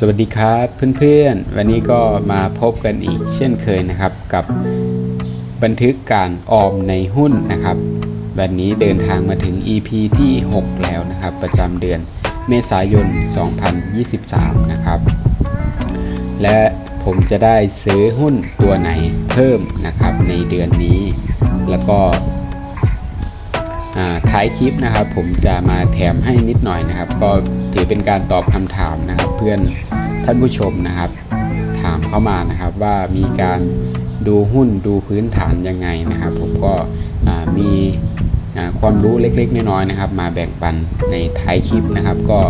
สวัสดีครับเพื่อนๆ วันนี้ก็มาพบกันอีกเช่นเคยนะครับ กับบันทึกการออมในหุ้นนะครับ วันนี้เดินทางมาถึง EP ที่ 6 แล้วนะครับ ประจำเดือนเมษายน 2023 นะครับ และผมจะได้ซื้อหุ้นตัวไหนเพิ่มนะครับในเดือนนี้ แล้วก็ ท้ายคลิปนะครับ ผมจะมาแถมให้นิดหน่อยนะครับ ก็ถือเป็นการตอบคำถามนะครับ เพื่อนท่านผู้ชมนะครับ ถามเข้ามานะครับว่ามีการดูหุ้นดูพื้นฐานยังไงนะครับ ผมก็มีความรู้เล็กๆน้อยๆนะครับ มาแบ่งปันในท้ายคลิปนะครับ ก็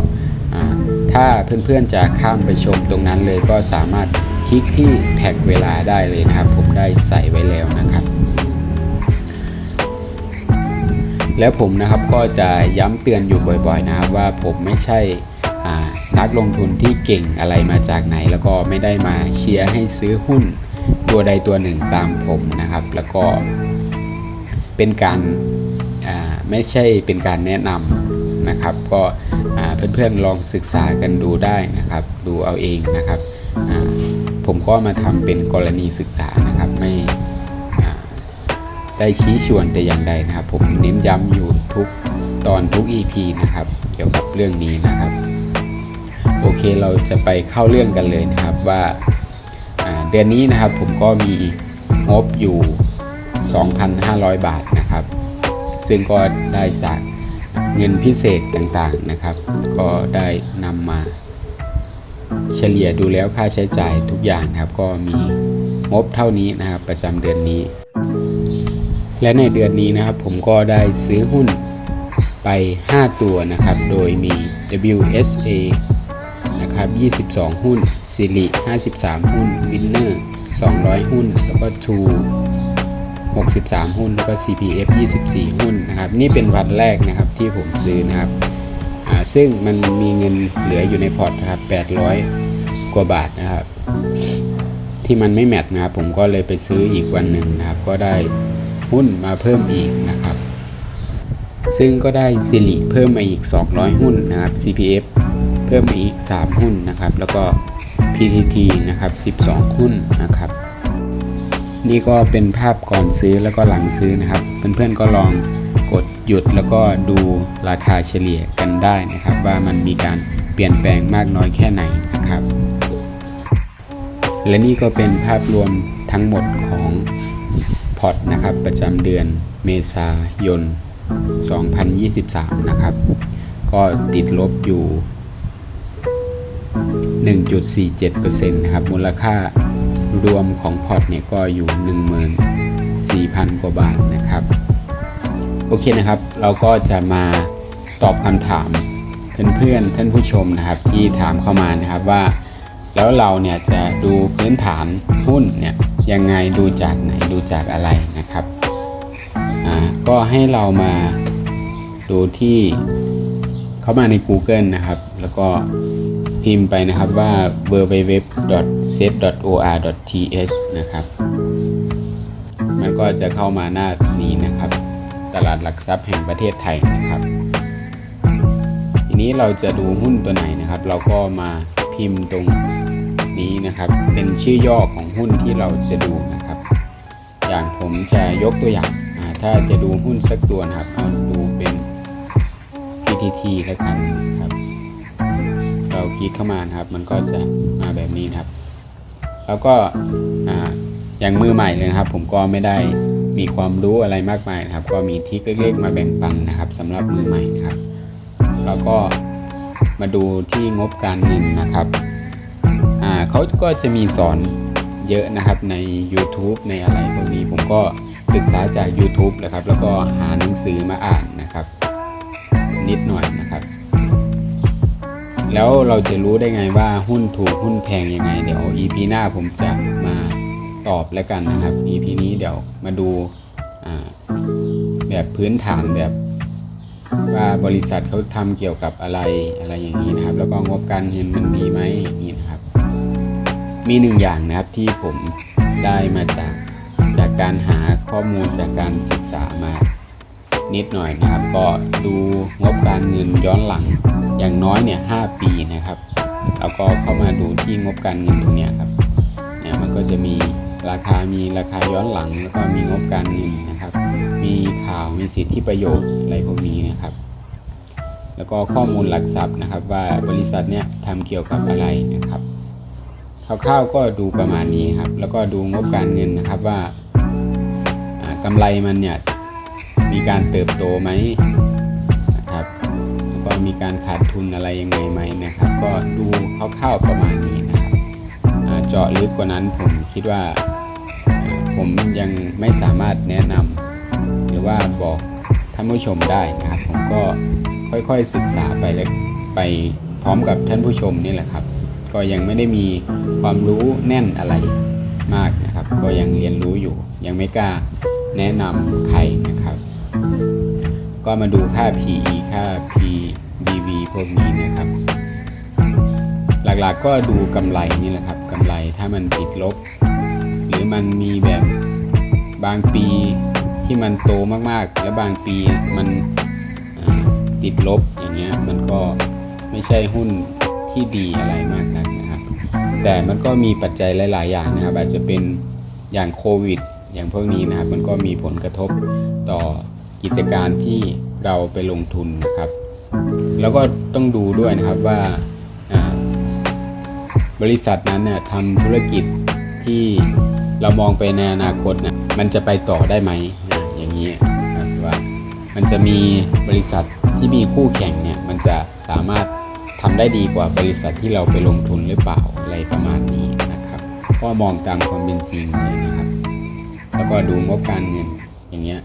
ถ้าเพื่อนๆจะข้ามไปชมตรงนั้นเลยก็สามารถคลิกที่แท็กเวลาได้เลยนะครับ ผมได้ใส่ไว้แล้วนะครับ แล้วผมนะครับก็จะย้ำเตือนอยู่บ่อยๆนะครับว่าผมไม่ใช่นักลงทุนที่เก่งอะไรมาจากไหน แล้วก็ไม่ได้มาเชียร์ให้ซื้อหุ้นตัวใดตัวหนึ่งตามผมนะครับ แล้วก็เป็นการไม่ใช่เป็นการแนะนำนะครับ ก็เพื่อนๆลองศึกษากันดูได้นะครับ ดูเอาเองนะครับ ผมก็มาทำเป็นกรณีศึกษานะครับไม่ ได้ชี้ชวนแต่อย่างใดนะครับ ผมเน้นย้ำอยู่ทุกตอนทุก EP นะครับ เกี่ยวกับเรื่องนี้นะครับ โอเคเราจะไปเข้าเรื่องกันเลยนะครับว่าเดือนนี้นะครับผมก็มีงบอยู่ 2,500 บาทนะครับ ซึ่งก็ได้จากเงินพิเศษต่างๆนะครับ ก็ได้นำมาเฉลี่ยดูแล้วค่าใช้จ่ายทุกอย่างครับ ก็มีงบเท่านี้นะครับ ประจำเดือนนี้ และในเดือนนี้นะครับผมก็ได้ซื้อหุ้นไป 5 ตัวนะครับ โดยมี WSA นะครับ 22 หุ้นสิริ53 หุ้น Winner 200 หุ้น แล้วก็ True 63 หุ้น แล้วก็ CPF 24 หุ้นนะครับ นี่เป็นวันแรกนะครับที่ผมซื้อนะครับ ซึ่งมันมีเงินเหลืออยู่ในพอร์ตนะครับ 800 กว่าบาทนะครับ ที่มันไม่แมทนะครับ ผมก็เลยไปซื้ออีกวันหนึ่งนะครับ ก็ได้ หุ้นมาเพิ่มอีกนะครับ ซึ่งก็ได้สิริเพิ่มมาอีก 200 หุ้นนะครับ CPF เพิ่มมาอีก 3 หุ้นนะครับ แล้วก็ PTT นะครับ 12 หุ้นนะครับนี่ก็เป็นภาพก่อนซื้อแล้วก็หลังซื้อนะครับ เพื่อนๆก็ลองกดหยุดแล้วก็ดูราคาเฉลี่ยกันได้นะครับ ว่ามันมีการเปลี่ยนแปลงมากน้อยแค่ไหนนะครับ และนี่ก็เป็นภาพรวมทั้งหมดของ พอตนะครับ ประจำเดือนเมษายน 2023 นะครับ ก็ติดลบอยู่ 1.47%นะครับ มูลค่ารวมของพอร์ตเนี่ยก็อยู่ 14,000 กว่าบาทนะครับ โอเคนะครับ เราก็จะมาตอบคำถามเพื่อนๆท่านผู้ชมนะครับที่ถามเข้ามานะครับว่า แล้วเราเนี่ยจะดูพื้นฐานหุ้นเนี่ย ยังไงดูจากไหนดูจากอะไรนะครับอ่าก็ให้เรามาดูที่เข้ามาใน Google นะครับ แล้วก็พิมพ์ไปนะครับว่า www.set.or.th นะครับ มันก็จะเข้ามาหน้านี้นะครับ ตลาดหลักทรัพย์แห่งประเทศไทยนะครับ ทีนี้เราจะดูหุ้นตัวไหนนะครับ เราก็มาพิมพ์ตรง นี้นะครับ เป็นชื่อย่อของหุ้นที่เราจะดูนะครับ อย่างผมจะยกตัวอย่างถ้าจะดูหุ้นสักตัวนะครับเอาดูเป็น PTT แล้วกันครับ เราคลิกเข้ามานะครับ มันก็จะมาแบบนี้นครับ แล้วก็ออย่างมือใหม่เลยนะครับ ผมก็ไม่ได้มีความรู้อะไรมากมายนะครับ ก็มีทิคเล็กๆมาแบ่งปันนะครับสำหรับมือใหม่นะครับ แล้วก็มาดูที่งบการเงินนะครับ เขาก็จะมีสอนเยอะนะครับใน YouTube ในอะไรพวกนี้ผมก็ศึกษาจาก YouTube นะครับ แล้วก็หาหนังสือมาอ่านนะครับ นิดหน่อยนะครับ แล้วเราจะรู้ได้ไงว่าหุ้นถูกหุ้นแพงยังไง เดี๋ยว EP หน้าผมจะมาตอบแล้วกันนะครับ EP นี้เดี๋ยวมาดูแบบพื้นฐานแบบว่าบริษัทเขาทำเกี่ยวกับอะไรอะไรอย่างนี้นะครับ แล้วก็งบการเงินมันดีไหมอย่างนี้นะ มีหนึ่งอย่างนะครับที่ผมได้มาจากจากการหาข้อมูลจากการศึกษามานิดหน่อยนะครับ ก็ดูงบการเงินย้อนหลังอย่างน้อยเนี่ยหปีนะครับเราก็เข้ามาดูที่งบการเงินตรงเนี้ยครับเนี่ยมันก็จะมีราคามีราคาย้อนหลังแล้วก็มีงบการเงินนะครับ มีข่าวมีสิทธิประโยชน์อะไรพวกนี้นะครับ แล้วก็ข้อมูลหลักทรัพย์นะครับ ว่าบริษัทเนี้ยทำเกี่ยวกับอะไรนะครับ คร่าวๆก็ดูประมาณนี้ครับ แล้วก็ดูงบการเงินนะครับว่าอ่ากำไรมันเนี่ยมีการเติบโตไหมนะครับแล้วก็มีการขาดทุนอะไรยังไงไหมนะครับ ก็ดูคร่าวๆประมาณนี้นะครับเจาะลึกกว่านั้นผมคิดว่าผมยังไม่สามารถแนะนำหรือว่าบอกท่านผู้ชมได้นะครับ ผมก็ค่อยๆศึกษาไปและไปพร้อมกับท่านผู้ชมนี่แหละครับ ก็ยังไม่ได้มีความรู้แน่นอะไรมากนะครับ ก็ยังเรียนรู้อยู่ ยังไม่กล้าแนะนำใครนะครับ ก็มาดูค่า PE ค่า PBV พวกนี้นะครับ หลักๆก็ดูกำไรนี่แหละครับกำไรถ้ามันติดลบ หรือมันมีแบบบางปีที่มันโตมากๆ แล้วบางปีมันติดลบอย่างเงี้ยมันก็ไม่ใช่หุ้น ที่ดีอะไรมากนักนะครับ แต่มันก็มีปัจจัยหลาย ๆ อย่างนะครับ อาจจะเป็นอย่างโควิด อย่างพวกนี้นะครับ มันก็มีผลกระทบต่อกิจการที่เราไปลงทุนนะครับ แล้วก็ต้องดูด้วยนะครับว่าบริษัทนั้นเนี่ยทำธุรกิจที่เรามองไปในอนาคตเนี่ยมันจะไปต่อได้ไหมอย่างนี้ครับว่ามันจะมีบริษัทที่มีคู่แข่งเนี่ยมันจะสามารถ ทำได้ดีกว่าบริษัทที่เราไปลงทุนหรือเปล่าอะไรประมาณนี้นะครับก็มองตามความเป็นจริงเลยนะครับ แล้วก็ดูงบการเงินอย่างเงี้ย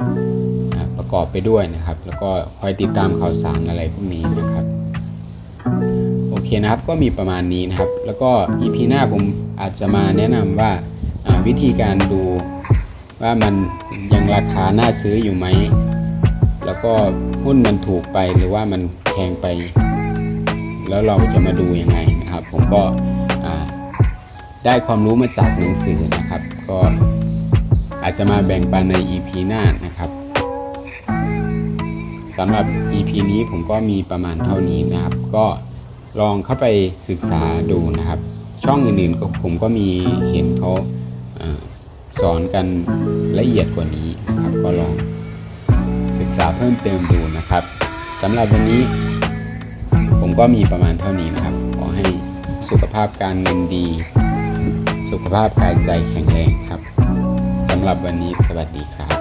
ประกอบไปด้วยนะครับ แล้วก็คอยติดตามข่าวสารอะไรพวกนี้นะครับโอเคนะครับก็มีประมาณนี้นะครับ แล้วก็ EP หน้าผมอาจจะมาแนะนำว่าอ่าวิธีการดูว่ามันยังราคาน่าซื้ออยู่ไหมแล้วก็หุ้นมันถูกไปหรือว่ามันแพงไป แล้วเราจะมาดูยังไงนะครับ ผมก็ได้ความรู้มาจากหนังสือนะครับ ก็อาจจะมาแบ่งปันใน EP หน้านะครับสำหรับ EP นี้ผมก็มีประมาณเท่านี้นะครับ ก็ลองเข้าไปศึกษาดูนะครับ ช่องอื่นๆก็ผมก็มีเห็นเขาอาสอนกันละเอียดกว่านี้นะครับ ก็ลองศึกษาเพิ่มเติมดูนะครับสำหรับวันนี้ ผมก็มีประมาณเท่านี้นะครับ ขอให้สุขภาพการเงินดี สุขภาพกายใจแข็งแรงครับสำหรับวันนี้สวัสดีครับ